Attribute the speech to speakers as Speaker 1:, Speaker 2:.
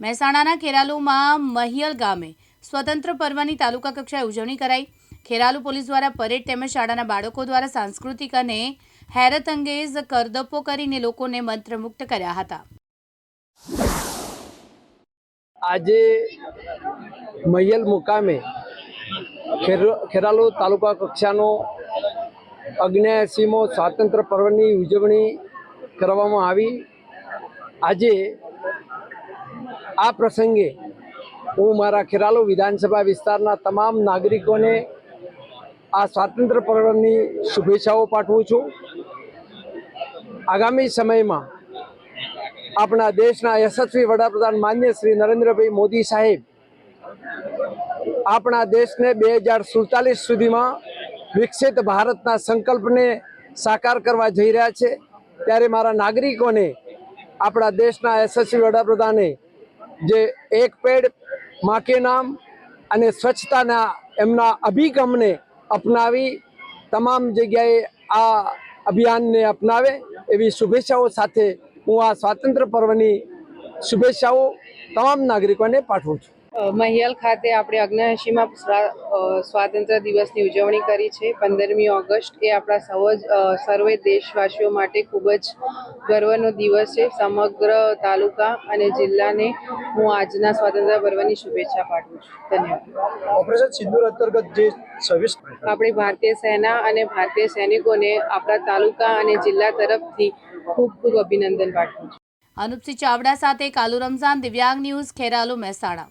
Speaker 1: મહેસાણાના ખેરાલુમાં મહિયલ ગામે સ્વતંત્ર પર્વની તાલુકા કક્ષાએ ઉજવણી કરાઈ. ખેરાલુ પોલીસ દ્વારા પરેડ તેમજ શાળાના બાળકો દ્વારા સાંસ્કૃતિક અને હેરત અંગેજ કરદપો કરીને લોકોને મંત્રમુગ્ધ કર્યા હતા.
Speaker 2: આજે મહિયલ મુકામે ખેર- ખેરાલુ તાલુકા કક્ષાનો અગ્નેસીમો સ્વાતંત્ર્ય પર્વની ઉજવણી કરવામાં આવી. આજે આ પ્રસંગે હું મારા ખેરાલુ વિધાનસભા વિસ્તારના તમામ નાગરિકોને આ સ્વાતંત્ર્ય પર્વની શુભેચ્છાઓ પાઠવું છું. આગામી સમયમાં આપણા દેશના યશસ્વી વડાપ્રધાન માન્ય શ્રી નરેન્દ્રભાઈ મોદી સાહેબ આપણા દેશને બે હજાર સુડતાલીસ સુધીમાં વિકસિત ભારતના સંકલ્પને સાકાર કરવા જઈ રહ્યા છે. ત્યારે મારા નાગરિકોને આપણા દેશના યશસ્વી વડાપ્રધાને જે એક પેડમાં નામ અને સ્વચ્છતાના એમના અભિગમને અપનાવી તમામ જગ્યાએ આ અભિયાનને અપનાવે એવી શુભેચ્છાઓ સાથે હું આ સ્વાતંત્ર્ય પર્વની શુભેચ્છાઓ તમામ નાગરિકોને પાઠવું છું.
Speaker 3: મહિયલ ખાતે આપણે અગ્નેશીમાં સ્વાતંત્ર દિવસની ઉજવણી કરી છે. પંદરમી ઓગસ્ટ એ આપણા સૌ સર્વે દેશવાસીઓ માટે ખૂબ જ ગર્વનો દિવસ છે. સમગ્ર તાલુકા અને જિલ્લાને હું આજના સ્વાતંત્ર્ય પર્વની શુભેચ્છા પાઠવું છું. ધન્યવાદ.
Speaker 4: ઓપરેશન સિંદૂર અંતર્ગત જે સર્વિસ
Speaker 3: આપણી ભારતીય સેના અને ભારતીય સૈનિકોને આપણા તાલુકા અને જિલ્લા તરફથી ખૂબ ખૂબ અભિનંદન પાઠવું છું.
Speaker 1: અનુપસિંહ ચાવડા સાથે કાલુ રમઝાન દિવ્યાંગ ન્યૂઝ ખેરાલુ મહેસાણા.